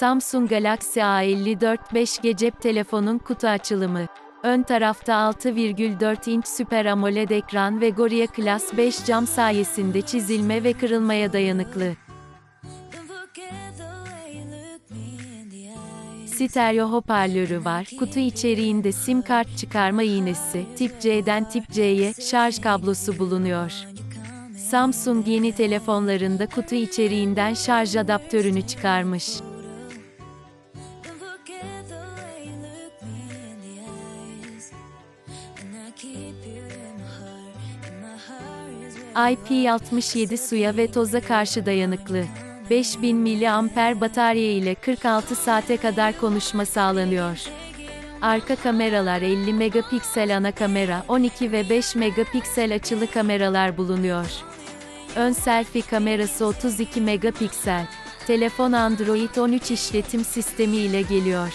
Samsung Galaxy A54 5G cep telefonun kutu açılımı. Ön tarafta 6,4 inç Super AMOLED ekran ve Gorilla Glass 5 cam sayesinde çizilme ve kırılmaya dayanıklı. Stereo hoparlörü var. Kutu içeriğinde sim kart çıkarma iğnesi, tip C'den tip C'ye şarj kablosu bulunuyor. Samsung yeni telefonlarında kutu içeriğinden şarj adaptörünü çıkarmış. IP67 suya ve toza karşı dayanıklı. 5000 mAh batarya ile 46 saate kadar konuşma sağlanıyor. Arka kameralar 50 megapiksel ana kamera, 12 ve 5 megapiksel açılı kameralar bulunuyor. Ön selfie kamerası 32 megapiksel. Telefon Android 13 işletim sistemi ile geliyor.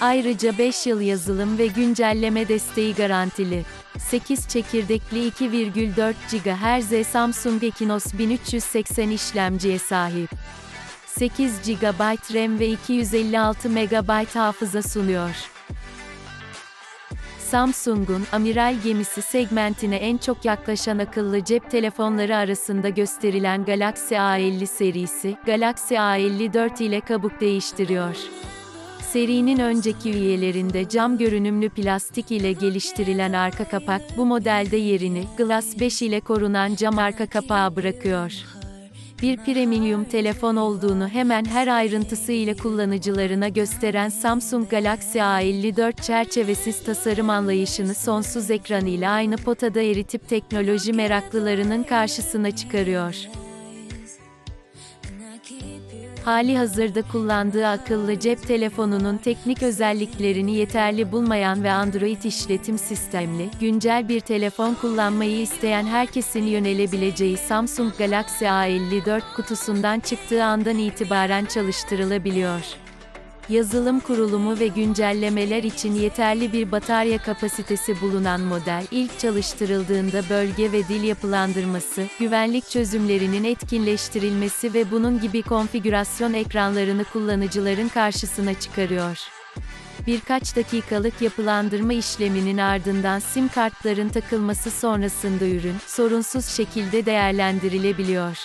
Ayrıca 5 yıl yazılım ve güncelleme desteği garantili. 8 çekirdekli 2,4 GHz Samsung Exynos 1380 işlemciye sahip. 8 GB RAM ve 256 MB hafıza sunuyor. Samsung'un amiral gemisi segmentine en çok yaklaşan akıllı cep telefonları arasında gösterilen Galaxy A50 serisi, Galaxy A54 ile kabuk değiştiriyor. Serinin önceki üyelerinde cam görünümlü plastik ile geliştirilen arka kapak, bu modelde yerini, Glass 5 ile korunan cam arka kapağı bırakıyor. Bir premium telefon olduğunu hemen her ayrıntısıyla kullanıcılarına gösteren Samsung Galaxy A54 çerçevesiz tasarım anlayışını sonsuz ekran ile aynı potada eritip teknoloji meraklılarının karşısına çıkarıyor. Hali hazırda kullandığı akıllı cep telefonunun teknik özelliklerini yeterli bulmayan ve Android işletim sistemli, güncel bir telefon kullanmayı isteyen herkesin yönelebileceği Samsung Galaxy A54 kutusundan çıktığı andan itibaren çalıştırılabiliyor. Yazılım kurulumu ve güncellemeler için yeterli bir batarya kapasitesi bulunan model, ilk çalıştırıldığında bölge ve dil yapılandırması, güvenlik çözümlerinin etkinleştirilmesi ve bunun gibi konfigürasyon ekranlarını kullanıcıların karşısına çıkarıyor. Birkaç dakikalık yapılandırma işleminin ardından sim kartların takılması sonrasında ürün, sorunsuz şekilde değerlendirilebiliyor.